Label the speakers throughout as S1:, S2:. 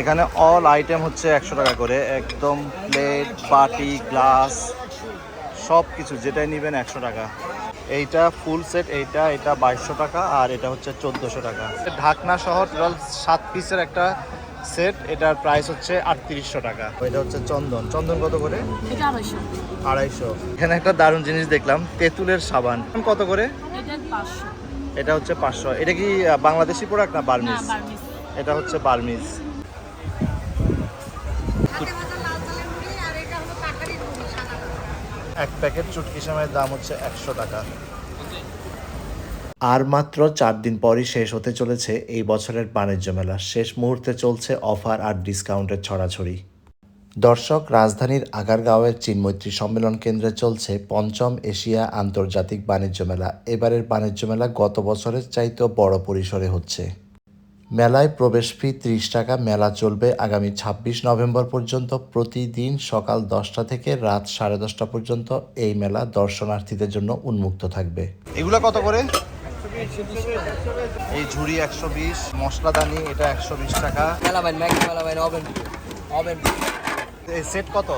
S1: এখানে all item হচ্ছে একশো টাকা করে। একদম প্লেট বাটি গ্লাস সব কিছু যেটাই নেবেন একশো টাকা। এইটা ফুল সেট এইটা এটা বাইশশো টাকা আর এটা হচ্ছে চোদ্দোশো টাকা। ঢাকনা সহ টোটাল সাত পিসের একটা সেট এটার প্রাইস হচ্ছে আটত্রিশশো টাকা। এটা হচ্ছে চন্দন। চন্দন কত করে?
S2: আড়াইশো।
S1: এখানে একটা দারুণ জিনিস দেখলাম তেঁতুলের সাবান। কত করে?
S2: এটা
S1: হচ্ছে পাঁচশো। এটা কি বাংলাদেশি প্রোডাক্ট না বার্মিস এটা হচ্ছে বার্মিজ এক প্যাকেট চুটকি সামের দাম হচ্ছে একশো টাকা।
S3: আর মাত্র চার দিন পরই শেষ হতে চলেছে এই বছরের বাণিজ্য মেলা। শেষ মুহূর্তে চলছে অফার আর ডিসকাউন্টের ছড়াছড়ি। দর্শক, রাজধানীর আগারগাঁওয়ের চীনমৈত্রী সম্মেলন কেন্দ্রে চলছে পঞ্চম এশিয়া আন্তর্জাতিক বাণিজ্য মেলা। এবারের বাণিজ্য মেলা গত বছরের চাইতেও বড় পরিসরে হচ্ছে। মেলায় প্রবেশ ফি ত্রিশ টাকা মেলা চলবে আগামী ছাব্বিশ নভেম্বর পর্যন্ত। প্রতিদিন সকাল দশটা থেকে রাত সাড়ে দশটা পর্যন্ত এই মেলা দর্শনার্থীদের জন্য উন্মুক্ত থাকবে।
S1: এগুলো কত করে? এই ঝুড়ি একশো বিশ মশলাদানি এটা একশো বিশ টাকা।
S4: মেলাবেন ম্যাগি মেলাবেন ওভেন ওভেন।
S1: এই সেট কত?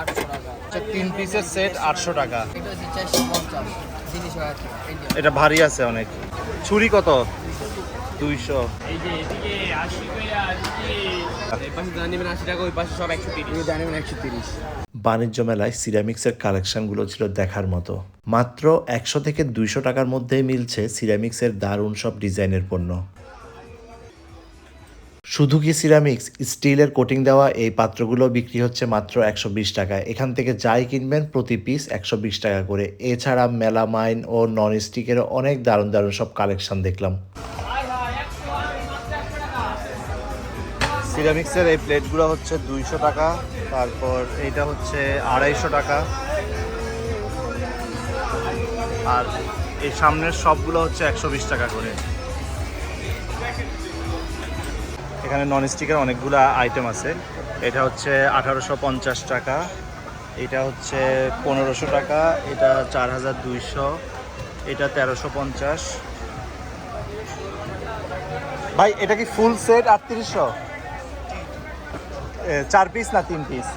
S4: আটশো টাকা।
S1: তিন পিসের সেট আটশো টাকা।
S4: এটা
S1: ভারী আছে অনেক। ছুরি কত? দুইশো।
S3: বাণিজ্য মেলায় সিরামিক্সের কালেকশনগুলো ছিল দেখার মতো। মাত্র একশো থেকে দুইশো টাকার মধ্যেই মিলছে সিরামিক্সের দারুণ সব ডিজাইনের পণ্য। শুধু কি সিরামিক্স স্টিলের কোটিং দেওয়া এই পাত্রগুলো বিক্রি হচ্ছে মাত্র একশো বিশ টাকায়। এখান থেকে যাই কিনবেন প্রতি পিস একশো বিশ টাকা করে। এছাড়া মেলামাইন ও নন স্টিকেরও অনেক দারুণ দারুণ সব কালেকশন দেখলাম।
S1: সিরামিক্সের এই প্লেটগুলো হচ্ছে দুইশো টাকা, তারপর এইটা হচ্ছে আড়াইশো টাকা। আর এই সামনের সবগুলো হচ্ছে একশো বিশ টাকা করে। এখানে নন স্টিকের অনেকগুলো আইটেম আছে। এটা হচ্ছে আঠারোশো পঞ্চাশ টাকা, এটা হচ্ছে পনেরোশো টাকা, এটা চার হাজার দুইশো, এটা তেরোশো পঞ্চাশ। ভাই, এটা কি ফুল সেট আটত্রিশশো? চার পিস না তিন পিস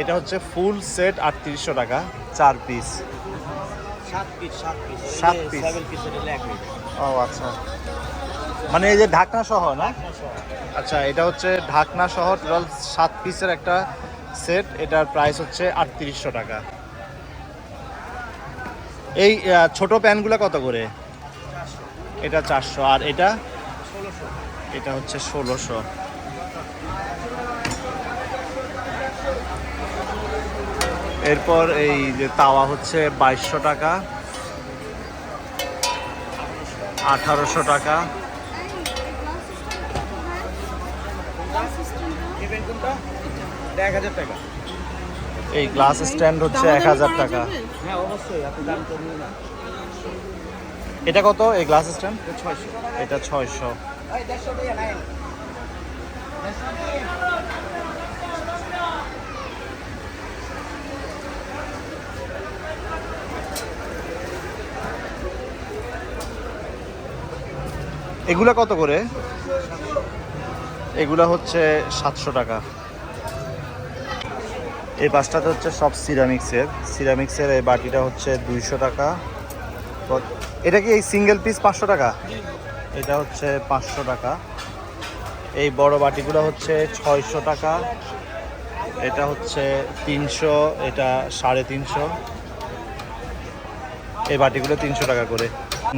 S1: এটা হচ্ছে ফুল সেট আটত্রিশশো টাকা চার পিস
S5: সাত পিস সাত পিস
S1: ও আচ্ছা। মানে এই যে ঢাকনা সহ না? আচ্ছা এটা হচ্ছে ঢাকনা সহ টোটাল সাত পিসের একটা সেট এটার প্রাইস হচ্ছে আটত্রিশশো টাকা। এই ছোট প্যানগুলো কত করে? এটা চারশো। আর এটা? এটা হচ্ছে ষোলোশো। এরপর এই যে তাওয়া হচ্ছে বাইশশো টাকা আঠারোশো টাকা। এই গ্লাস স্ট্যান্ড হচ্ছে এক হাজার টাকা।
S5: হ্যাঁ
S1: এটা কত এই গ্লাস স্ট্যান্ড? এটা ছয়শো। এগুলা কত করে? এগুলা হচ্ছে সাতশো টাকা। এই পাঁচটাতে হচ্ছে সব সিরামিক্সের। সিরামিক্সের এই বাটিটা হচ্ছে দুইশো টাকা। এটা কি এই সিঙ্গেল পিস পাঁচশো টাকা? এটা হচ্ছে পাঁচশো টাকা। এই বড় বাটিগুলো হচ্ছে ছয়শো টাকা। এটা হচ্ছে তিনশো, এটা সাড়ে তিনশো। এই বাটিগুলো তিনশো টাকা করে।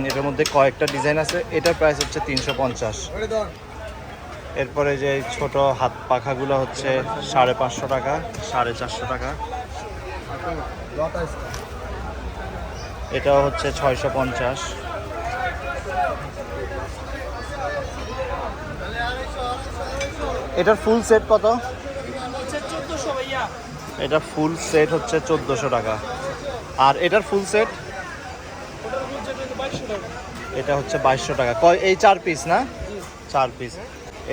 S1: এটার মধ্যে কয়েকটা ডিজাইন আছে। এটার প্রাইস হচ্ছে তিনশো পঞ্চাশ। এরপরে যে ছোট হাত পাখাগুলো হচ্ছে সাড়ে পাঁচশো টাকা সাড়ে চারশো টাকা। এটাও হচ্ছে ছয়শো পঞ্চাশ। এটার ফুল সেট কত? এটা ফুল সেট হচ্ছে চোদ্দোশো টাকা। আর এটার ফুল সেট এটা হচ্ছে বাইশশো টাকা। কয় এই চার পিস না? চার পিস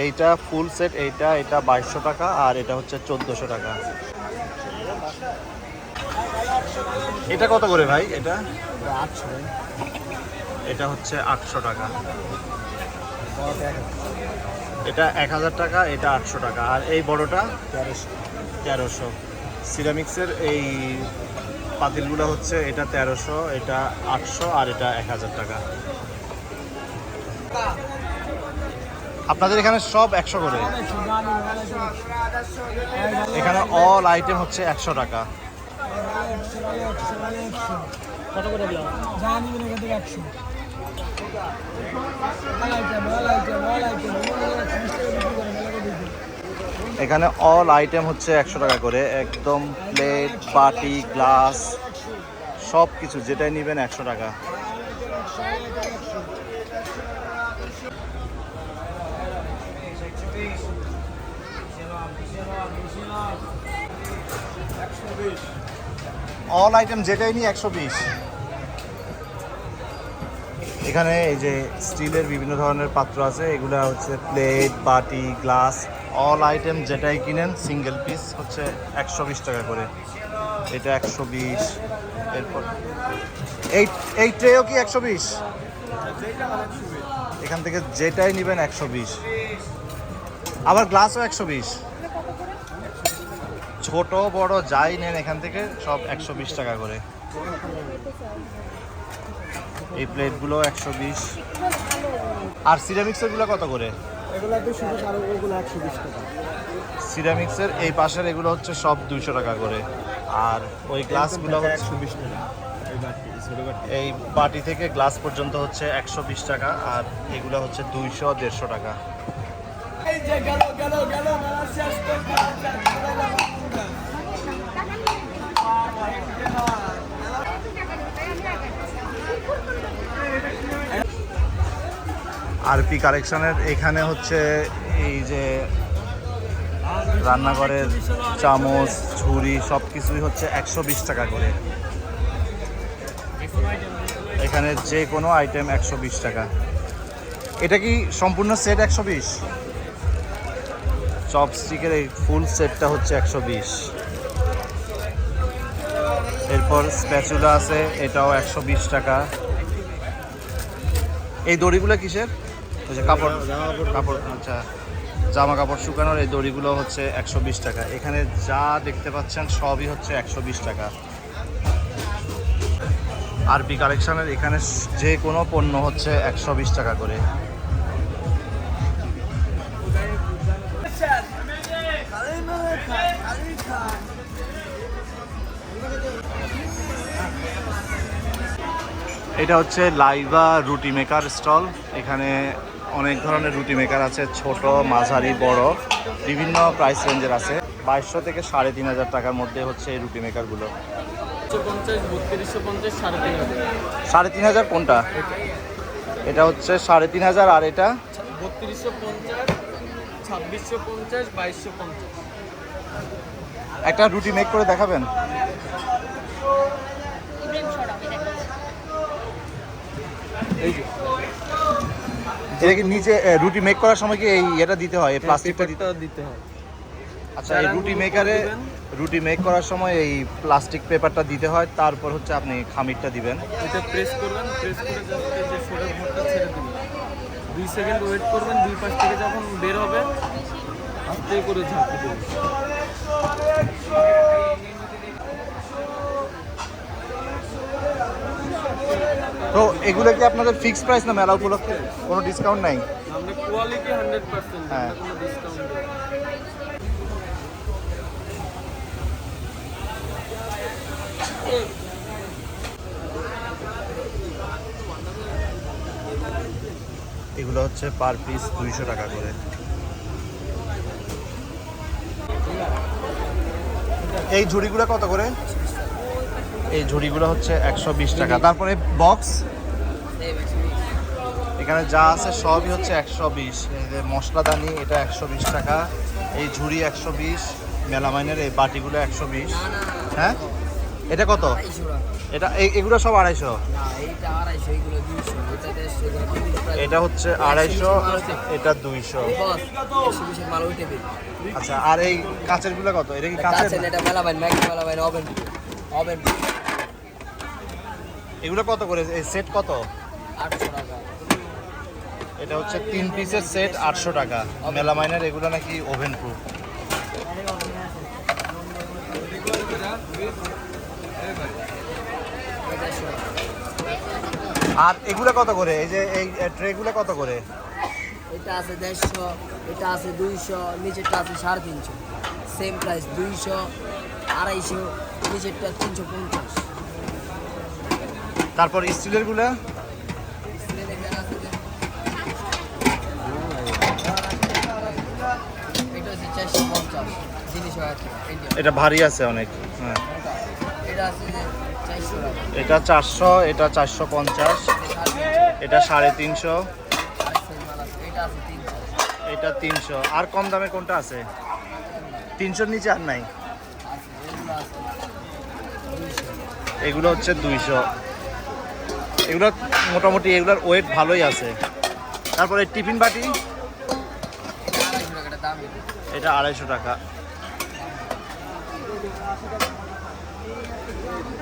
S1: এইটা ফুল সেট এইটা এটা বাইশশো টাকা আর এটা হচ্ছে চোদ্দোশো টাকা। এটা কত করে ভাই এটা? এটা হচ্ছে আটশো টাকা। এটা এক হাজার টাকা এটা আটশো টাকা। আর এই বড়টা? তেরোশো। সিরামিক্সের এই পাতিলগুলো হচ্ছে এটা তেরোশো এটা আটশো আর এটা এক হাজার টাকা। আপনাদের এখানে সব একশো করে? এখানে অল আইটেম হচ্ছে একশো টাকা।
S2: এখানে অল আইটেম
S1: হচ্ছে একশো টাকা করে। একদম প্লেট বাটি গ্লাস সব কিছু যেটাই নেবেন একশো টাকা। অল আইটেম যেটাই নিই একশো বিশ। এখানে এই যে স্টিলের বিভিন্ন ধরনের পাত্র আছে, এগুলো হচ্ছে প্লেট বাটি গ্লাস অল আইটেম যেটাই কিনেন সিঙ্গেল পিস হচ্ছে একশো বিশ টাকা করে। এটা একশো বিশ। এরপর এই এই ট্রেও কি একশো বিশ? এখান থেকে যেটাই নেবেন একশো বিশ। আবার গ্লাসও একশো বিশ। ছোট বড় যাই নেন এখান থেকে সব একশো বিশ টাকা করে। এই প্লেটগুলো একশো বিশ। আর সিরামিক্সেরগুলো কত করে?
S2: একশো
S1: সিরামিক্সের এই পাশের এগুলো হচ্ছে সব দুইশো টাকা করে। আর ওই গ্লাসগুলো হচ্ছে
S5: বিশ টাকা। এই বাটি
S1: থেকে গ্লাস পর্যন্ত হচ্ছে একশো বিশ টাকা আর এগুলো হচ্ছে দুইশো দেড়শো টাকা। আরপি কালেকশনের এখানে হচ্ছে এই যে রান্নাঘরের চামচ, ছুরি সব কিছুই হচ্ছে একশো বিশ টাকা করে। এখানে যে কোনো আইটেম একশো বিশ টাকা। এটা কি সম্পূর্ণ সেট একশো বিশ? চপস্টিকের এই ফুল সেটটা হচ্ছে একশো বিশ। এরপর স্প্যাচুলা আছে, এটাও একশো বিশ টাকা। এই দড়িগুলো কিসের? কাপড় কাপড় আচ্ছা। জামা কাপড় শুকানোর এই দড়িগুলো হচ্ছে একশো বিশ টাকা। এখানে যা দেখতে পাচ্ছেন সবই হচ্ছে একশো বিশ টাকা। আরপি কালেকশনের এখানে যে কোনো পণ্য হচ্ছে একশো বিশ টাকা করে। এটা হচ্ছে লাইভা রুটি মেকার স্টল। এখানে অনেক ধরনের রুটি মেকার আছে ছোট মাঝারি বড় বিভিন্ন প্রাইস রেঞ্জের আছে। বাইশশো থেকে সাড়ে তিন হাজার টাকার মধ্যে হচ্ছে এই রুটি মেকারগুলো।
S4: সাড়ে তিন হাজার।
S1: কোনটা? এটা হচ্ছে সাড়ে তিন হাজার আর এটা? একটা রুটি মেক করে দেখাবেন? এই যে। কি নিচে রুটি মেক করার সময় কি এই এটা দিতে হয় এই প্লাস্টিকটা দিতে
S4: হয়।
S1: আচ্ছা এই রুটি মেকারে রুটি মেক করার সময় এই প্লাস্টিক পেপারটা দিতে হয় তারপর হচ্ছে আপনি খামিরটা দিবেন।
S4: এটা প্রেস করবেন প্রেস করে যে সোডার ভরটা ছেড়ে দিবেন। দুই সেকেন্ড ওয়েট করবেন দুই পাশ থেকে যখন বের হবে আস্তে করে ঝাঁকি দেবেন।
S1: তো এগুলো কি আপনাদের ফিক্সড প্রাইস না মেলা উপলক্ষে? কোনো ডিসকাউন্ট নাই?
S4: কোয়ালিটি হান্ড্রেড পার্সেন্ট
S1: হ্যাঁ। এগুলো হচ্ছে পার পিস দুইশো টাকা করে। এই ঝুড়িগুলো কত করে? এই ঝুড়িগুলো হচ্ছে একশো বিশ টাকা। তারপরে বক্স এখানে যা আছে সবই হচ্ছে একশো বিশ। মশলাদানি এটা একশো বিশ টাকা। এই ঝুড়ি একশো বিশ, মেলামাইনের এই বাটিগুলো একশো বিশ। হ্যাঁ? এটা কত? এটা এগুলো সব আড়াইশো।
S6: এটা
S1: হচ্ছে আড়াইশো, এটা দুইশো। আচ্ছা আর এই কাঁচেরগুলো কত? এটা কি কাঁচের?
S6: এটা মেলাবেন ম্যাগি মেলাবেন ওভেন। ওভেন
S1: এগুলো কত করে? এই সেট কত?
S6: আটশো টাকা।
S1: এটা হচ্ছে তিন পিসের সেট আটশো টাকা। মেলা মেলামাইনের এগুলো নাকি ওভেন প্রুফ আর এগুলো কত করে? এই যে এই ট্রেগুলো কত করে?
S6: এটা আছে দেড়শো এটা আছে দুইশো নিচেরটা আছে সাড়ে তিনশো। সেম প্রাইস দুইশো আড়াইশো নিচেরটা তিনশো পঞ্চাশ।
S1: তারপর স্টিলেরগুলা?
S6: এটা
S1: ভারী আছে অনেক হ্যাঁ।
S6: এটা চারশো
S1: এটা চারশো পঞ্চাশ এটা সাড়ে তিনশো।
S6: এটা তিনশো।
S1: আর কম দামে কোনটা আছে? তিনশোর নিচে আর নাই
S6: আছে এগুলো আছে দুইশো
S1: এগুলো হচ্ছে দুইশো। এগুলো মোটামুটি এগুলোর ওয়েট ভালোই আছে। তারপরে টিফিন বাটি,
S6: এটা আড়াইশো
S1: টাকা।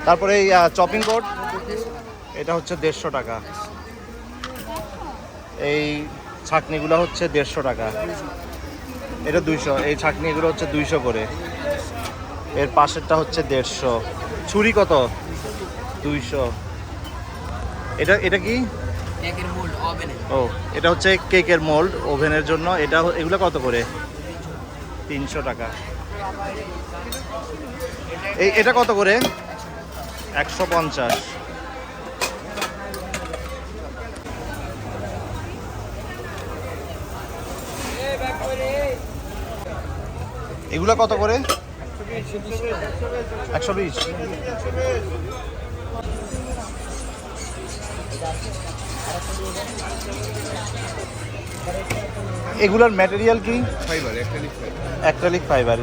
S1: তারপরে এই চপিং বোর্ড এটা হচ্ছে দেড়শো টাকা। এই ছাকনিগুলো হচ্ছে দেড়শো টাকা। এটা দুইশো, এই ছাকনিগুলো হচ্ছে দুইশো করে। এর পাশেরটা হচ্ছে দেড়শো। ছুরি কত? দুইশো। এটা এটা কি?
S6: কেকের মোল্ড ওভেনে।
S1: ও এটা হচ্ছে কেকের মোল্ড ওভেনের জন্য। এটা এগুলো কত করে? তিনশো টাকা। এই এটা কত করে? একশো পঞ্চাশ। এগুলো কত করে? একশো বিশ। এগুলার ম্যাটেরিয়াল কি?
S5: ফাইবার অ্যাক্রিলিক ফাইবার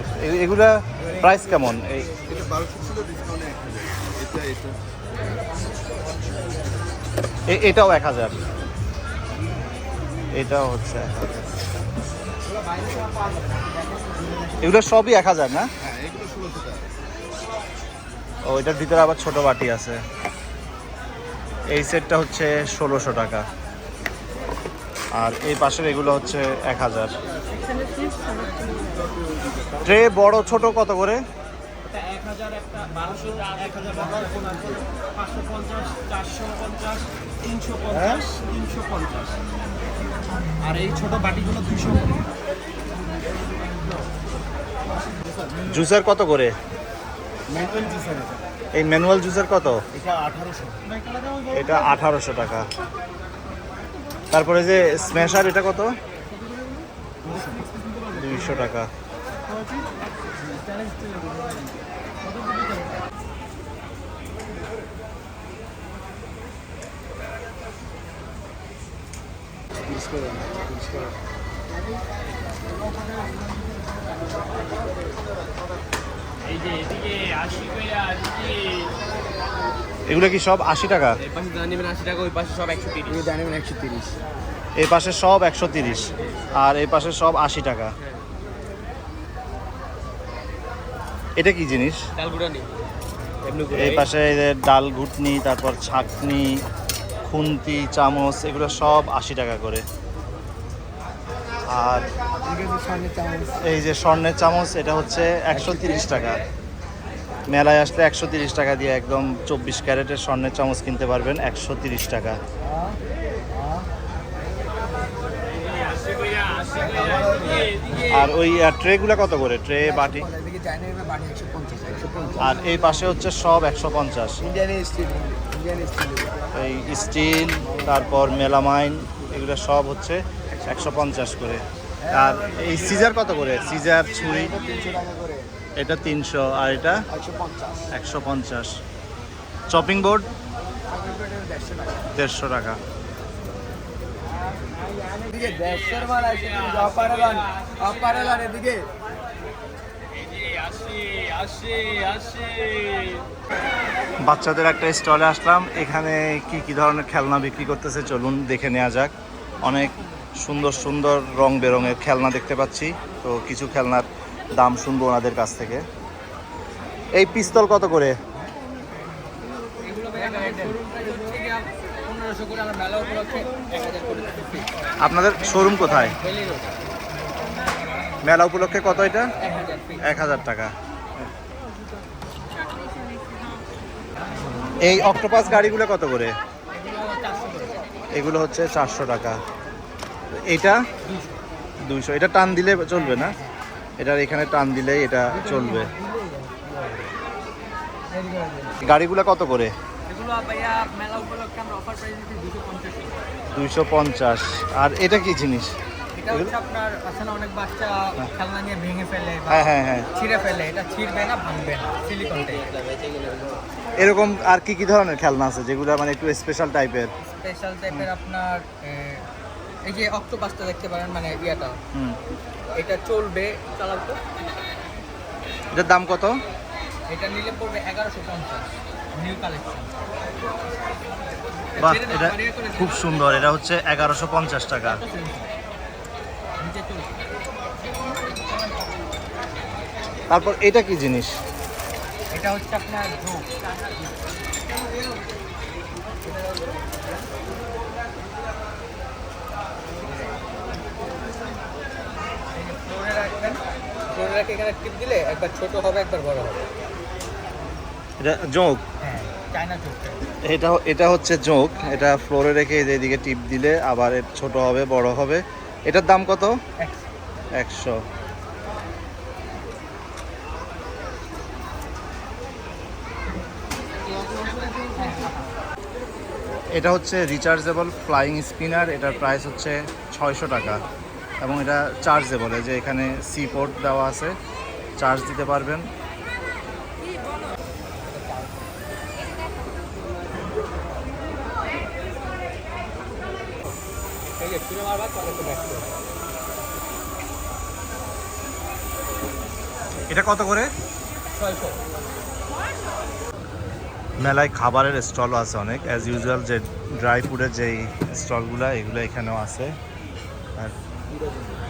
S1: এগুলা প্রাইস কেমন? এই এটাও এক হাজার। এটাও হচ্ছে এক হাজার। এগুলো সবই এক হাজার না?
S5: হ্যাঁ
S1: ও এটার ভিতরে আবার ছোট বাটি আছে। এই সেটটা হচ্ছে ষোলোশো টাকা। আর এই পাশের এগুলো হচ্ছে এক হাজার। ট্রে বড় ছোট কত করে?
S4: আর এই ছোট বাটিগুলো দুশো
S1: জুসের কত করে? এই ম্যানুয়াল জুসের কত?
S4: এটা আঠারোশো
S1: টাকা। তারপরে যে স্ম্যাশার এটা কত? দুইশো টাকা।
S4: যে এদিকে আশি কইরা এদিকে
S1: এগুলো কি সব আশি টাকা?
S4: এই পাশে যা নেবেন আশি টাকা ওই পাশে সব একশো তিরিশ।
S6: এটা নেবেন একশো তিরিশ।
S1: এই পাশে সব একশো তিরিশ আর এই পাশে সব আশি টাকা। এটা কি জিনিস? এই পাশে ডাল ঘুটনি তারপর ছাকনি খুন্তি চামচ এগুলো সব আশি টাকা করে। আর এই যে স্বর্ণের চামচ, এটা হচ্ছে একশো টাকা। মেলায় আসলে একশো টাকা দিয়ে একদম চব্বিশ ক্যারেটের স্বর্ণের চামচ কিনতে পারবেন, একশো টাকা। আর ওই ট্রেগুলো কত করে? ট্রে, বাটি? আর এই পাশে হচ্ছে সব একশো পঞ্চাশ। এই স্টিল, তারপর মেলামাইন, এগুলো সব হচ্ছে একশো পঞ্চাশ করে। আর এই সিজার কত করে? সিজার ছুরি? এটা তিনশো, আর এটা
S6: একশো পঞ্চাশ।
S1: চপিং বোর্ড
S6: দেড়শো টাকা।
S1: বাচ্চাদের একটা স্টলে আসলাম। এখানে কি কি ধরনের খেলনা বিক্রি করতেছে চলুন দেখে নেওয়া যাক। অনেক সুন্দর সুন্দর রং বেরঙের খেলনা দেখতে পাচ্ছি। তো কিছু খেলনার দাম শুনব ওনাদের কাছ থেকে। এই পিস্তল কত করে? আপনাদের শোরুম কোথায়? মেলা উপলক্ষে কত এটা?
S4: এক হাজার
S1: টাকা। এই অক্টোপাস গাড়িগুলো কত করে?
S4: এগুলো
S1: হচ্ছে চারশো টাকা। এটা দুইশো। এটা টান দিলে চলবে না। এটার এখানে টান দিলেই এটা চলবে। গাড়িগুলো কত করে? দুইশো পঞ্চাশ। আর এটা কি জিনিস?
S4: আপনার আছে অনেক বাচ্চা খেলনা নিয়ে ভেঙে ফেলে
S1: হ্যাঁ হ্যাঁ হ্যাঁ।
S4: ছিঁড়ে ফেলে এটা ছিঁড়বে না ভাঙবে না সিলিকন
S1: এরকম আর কি কি ধরনের খেলনা আছে যেগুলো মানে একটু স্পেশাল টাইপের
S4: স্পেশাল টাইপের আপনার এই যে অক্টোপাসটা দেখতে পারেন মানে ইয়েটা।
S1: হুম।
S4: এটা চলবে চালাও তো।
S1: এটার দাম কত?
S4: এটা নিলে পড়বে এগারোশো পঞ্চাশ। নিউ কালেকশন
S1: বাহ এটা খুব সুন্দর এটা হচ্ছে এগারোশো পঞ্চাশ টাকা। তারপর এটা কি জিনিস?
S4: এটা হচ্ছে আপনার ঝোঁক ফ্লোরে রাখবেন ফ্লোরে রাখে এখানে টিপ দিলে একবার ছোট হবে একবার বড় হবে।
S1: এটা যোগ
S4: হ্যাঁ চায়না
S1: এটা এটা হচ্ছে জোক। এটা ফ্লোরে রেখে এদিকে টিপ দিলে আবার ছোট হবে বড় হবে। এটার দাম কত? একশো। এটা হচ্ছে রিচার্জেবল ফ্লাইং স্পিনার এটার প্রাইস হচ্ছে ছয়শো টাকা। এবং এটা চার্জেবল যে এখানে সি পোর্ট দেওয়া আছে। চার্জ দিতে পারবেন। এটা কত করে? মেলায় খাবারের স্টলও আছে অনেক। অ্যাজ ইউজুয়াল যে ড্রাই ফুডের যেই স্টলগুলো এগুলো এখানেও আছে। আর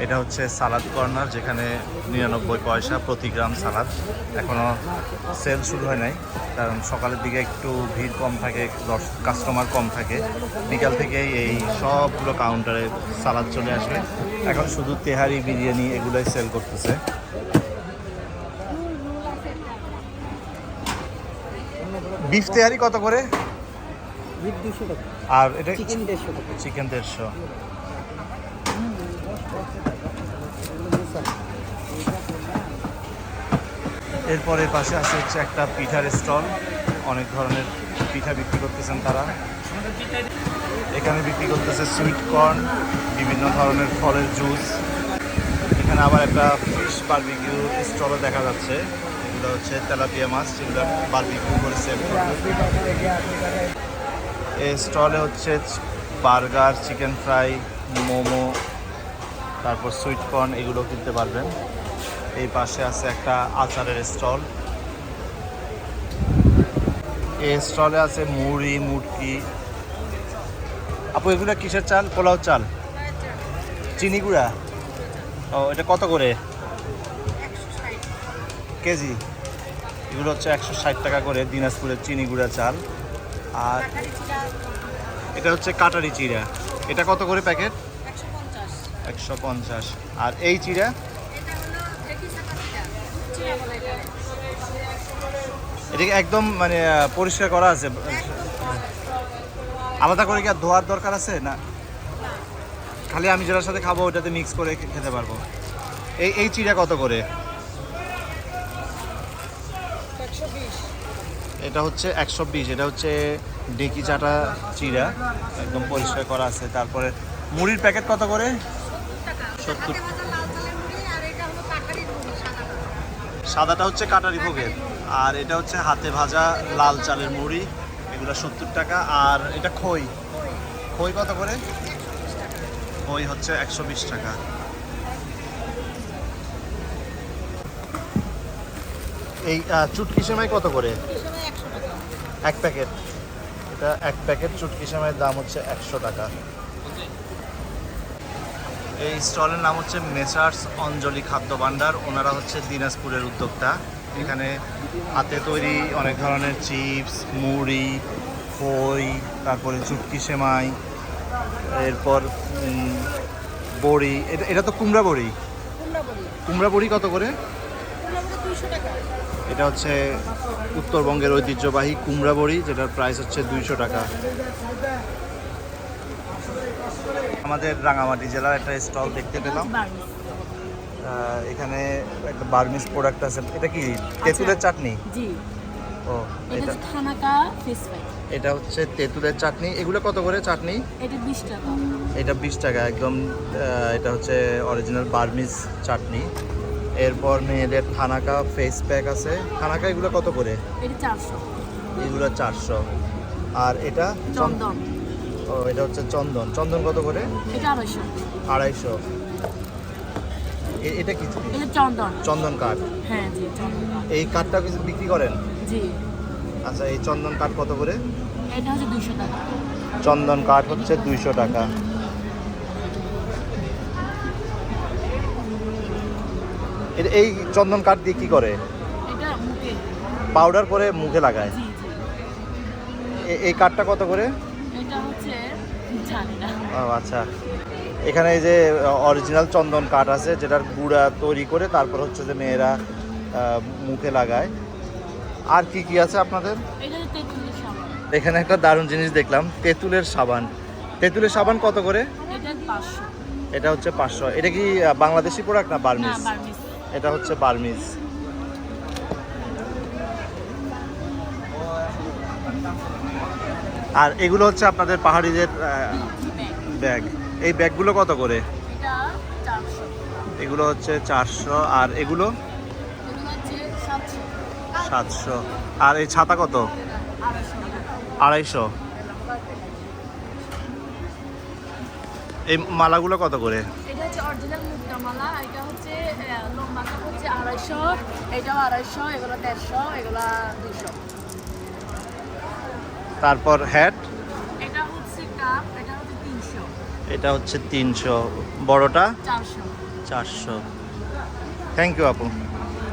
S1: এটা হচ্ছে সালাদ কর্নার যেখানে নিরানব্বই পয়সা প্রতি গ্রাম সালাদ। এখনও সেল শুরু হয় নাই কারণ সকালের দিকে একটু ভিড় কম থাকে কাস্টমার কম থাকে। বিকাল থেকেই এই সবগুলো কাউন্টারে সালাদ চলে আসবে। এখন শুধু তেহারি বিরিয়ানি এগুলোই সেল করতেছে। বিফ তেহারি কত করে? আর এটা
S4: চিকেন দেড়শো।
S1: এরপরে পাশে আছে হচ্ছে একটা পিঠার স্টল। অনেক ধরনের পিঠা বিক্রি করতেছেন তারা। এখানে বিক্রি করতেছে সুইট কর্ন বিভিন্ন ধরনের ফলের জুস এখানে আবার একটা ফিশ বারবিকিউ স্টলও দেখা যাচ্ছে। এগুলো হচ্ছে তেলাপিয়া মাছ, যেগুলো বারবিকিউ করে সেল এই স্টলে হচ্ছে বার্গার চিকেন ফ্রাই মোমো, তারপর সুইট কর্ন এগুলো কিনতে পারবেন। এই পাশে আছে একটা আচারের স্টল। এই স্টলে আছে মুড়ি মুটকি। আপু এগুলো কিসের চাল? পোলাও চাল। চিনি গুঁড়া? ও এটা কত করে? কেজি? এগুলো হচ্ছে একশো ষাট টাকা করে দিনাজপুরের চিনি গুঁড়া চাল। আর এটা হচ্ছে কাটারি চিড়া। এটা কত করে প্যাকেট?
S7: একশো পঞ্চাশ।
S1: আর এই চিড়া?
S7: এটা
S1: কি একদম মানে পরিষ্কার করা আছে। আলাদা করে কি আর ধোয়ার দরকার আছে? না। খালি আমি যেটার সাথে খাব ওটাতে মিক্স করে খেতে পারব। এই এই চিড়া কত করে? এটা হচ্ছে একশো বিশ এটা হচ্ছে ডেকি চাটা চিড়া। একদম পরিষ্কার করা আছে। তারপরে মুড়ির প্যাকেট কত করে? সত্তর।
S7: সাদাটা
S1: হচ্ছে কাটারি ভোগের। আর এটা হচ্ছে হাতে ভাজা লাল চালের মুড়ি, এগুলো সত্তর টাকা। আর এটা খই। খই কত করে? খই হচ্ছে একশো বিশ টাকা। এই চুটকি সেমাই কত করে? এক প্যাকেট। এটা এক প্যাকেট চুটকি সেমাইয়ের দাম হচ্ছে একশো টাকা। এই স্টলের নাম হচ্ছে মেসার্স অঞ্জলি খাদ্য ভাণ্ডার। ওনারা হচ্ছে দিনাজপুরের উদ্যোক্তা। এখানে হাতে তৈরি অনেক ধরনের চিপস মুড়ি খই তারপরে চুটকি সেমাই এরপর বড়ি। এটা এটা তো কুমড়া বড়ি? কুমড়া বড়ি। কত করে? এটা হচ্ছে উত্তরবঙ্গের ঐতিহ্যবাহী কুমড়া বড়ি যেটার প্রাইস হচ্ছে দুইশো টাকা। আমাদের রাঙামাটি জেলার একটা স্টল দেখতে পেলাম। এখানে একটা বার্মিস প্রোডাক্ট আছে। এটা কি? তেঁতুলের চাটনি?
S7: জি।
S1: ও
S7: এটা থানাকা ফিস ফ্রাই
S1: এটা হচ্ছে তেঁতুলের চাটনি। এগুলো কত করে চাটনি?
S7: এটা বিশ টাকা।
S1: এটা বিশ টাকা একদম এটা হচ্ছে অরিজিনাল বার্মিস চাটনি। এরপর মেয়েদের থানাকা ফেস প্যাক আছে। থানাকা এগুলো কত করে?
S7: এটা চারশো।
S1: এগুলো চারশো। আর এটা
S7: চন্দন।
S1: ও এটা হচ্ছে চন্দন। চন্দন কত করে?
S7: এটা আড়াইশো।
S1: আড়াইশো। এ- এটা কি
S7: এটা চন্দন।
S1: চন্দন কাঠ।
S7: হ্যাঁ জি চন্দন।
S1: এই কাঠটা কিছু বিক্রি করেন?
S7: জি।
S1: আচ্ছা এই চন্দন কাঠ কত করে?
S7: এটা হচ্ছে দুশো টাকা।
S1: চন্দন কাঠ হচ্ছে দুইশো টাকা। এ- এই চন্দন কাঠ দিয়ে কি করে?
S7: এটা মুখে।
S1: পাউডার করে মুখে লাগায়।
S7: জি জি।
S1: এই কাঠটা কত করে?
S7: এটা হচ্ছে জানি না
S1: ও আচ্ছা। এখানে এই যে অরিজিনাল চন্দন কাঠ আছে যেটার গুঁড়া তৈরি করে তারপর হচ্ছে যে মেয়েরা মুখে লাগায়। আর কি কি আছে আপনাদের? এখানে একটা দারুণ জিনিস দেখলাম তেঁতুলের সাবান। তেঁতুলের সাবান কত করে?
S7: এটা
S1: হচ্ছে পাঁচশো। এটা কি বাংলাদেশি প্রোডাক্ট না বার্মিস এটা হচ্ছে বার্মিজ আর এগুলো হচ্ছে আপনাদের পাহাড়িদের ব্যাগ। এই ব্যাগগুলো কত করে? এগুলো হচ্ছে চারশো আর এগুলো?
S7: সাতশো।
S1: আর এই ছাতা কত?
S7: আড়াইশো।
S1: আড়াইশো এই মালাগুলো কত করে?
S7: এটা হচ্ছে অরিজিনাল মুক্তা মালা এটা হচ্ছে লম্বা হচ্ছে আড়াইশো এটাও আড়াইশো এগুলো দেড়শো এগুলো দুশো
S1: তারপর হ্যাট
S7: এটা হচ্ছে কাপ এটা হচ্ছে তিনশো
S1: বড়টা?
S7: চারশো।
S1: চারশো। থ্যাংক ইউ আপু এগুলো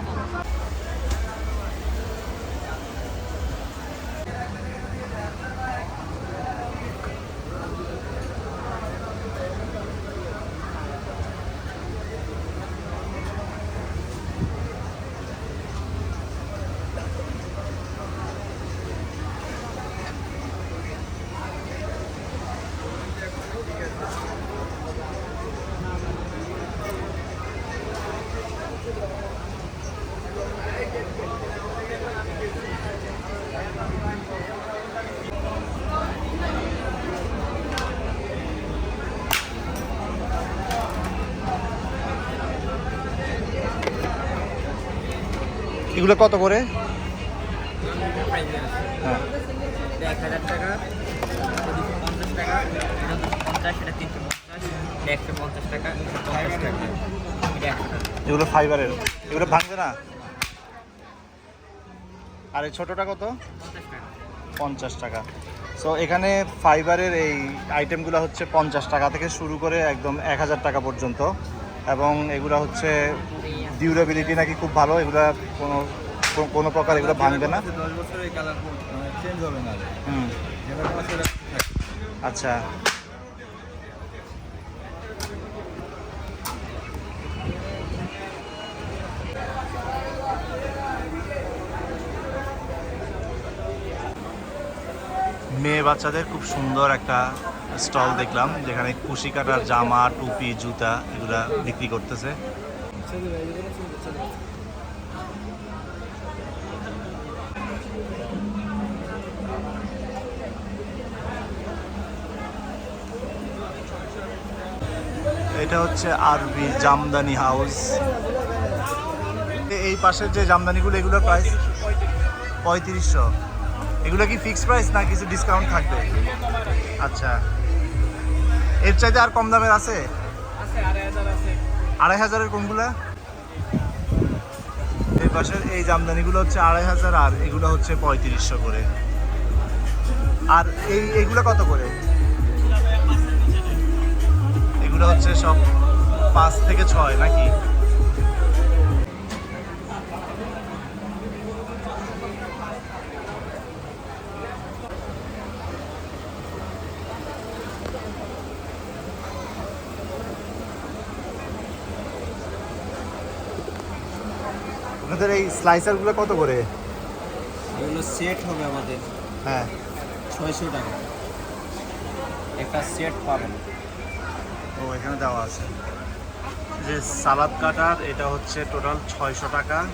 S1: কত করে হ্যাঁ
S8: এক হাজার টাকা দুশো পঞ্চাশ টাকা এটা দুশো পঞ্চাশ এটা তিনশো পঞ্চাশ এটা একশো পঞ্চাশ টাকা দুশো পঞ্চাশ টাকা এটা একশো টাকা
S1: এগুলো ফাইবারের এগুলো ভাঙবে না? আর এই ছোটোটা কত?
S8: পঞ্চাশ টাকা।
S1: পঞ্চাশ টাকা। সো এখানে ফাইবারের এই আইটেমগুলো হচ্ছে পঞ্চাশ টাকা থেকে শুরু করে একদম এক হাজার টাকা পর্যন্ত। এবং এগুলো হচ্ছে ডিউরেবিলিটি নাকি খুব ভালো এগুলা কোনো কোনো প্রকার এগুলো ভাঙবে না।
S5: দশ বছর কালার চেঞ্জ হবে না
S1: হুম।
S5: যেরকম আছে এরকম থাকে।
S1: আচ্ছা। মেয়ে বাচ্চাদের খুব সুন্দর একটা স্টল দেখলাম যেখানে কুশি কাটার জামা টুপি জুতা এগুলা বিক্রি করতেছে। এটা হচ্ছে আরবি জামদানি হাউস। এই পাশের যে জামদানিগুলো, এগুলোর প্রাইস পঁয়ত্রিশশো। এগুলো কি ফিক্সড প্রাইস না কিছু ডিসকাউন্ট থাকবে? আচ্ছা। এর চাইতে আর কম দামের আছে?
S4: আছে।
S1: আড়াই হাজারের কোনগুলা? এই পাশের এই জামদানিগুলো হচ্ছে আড়াই হাজার, আর এগুলো হচ্ছে পঁয়ত্রিশশো করে। আর এই এইগুলো কত করে? এগুলো হচ্ছে সব পাঁচ থেকে ছয় নাকি? আপনাদের এই স্লাইসারগুলো কত করে?
S8: এগুলো সেট হবে আমাদের।
S1: হ্যাঁ।
S8: ছয়শো টাকা। একটা সেট পাবেন।
S1: ও এখানে দেওয়া আছে। যে সালাদ কাটার এটা হচ্ছে টোটাল ছয়শো টাকা।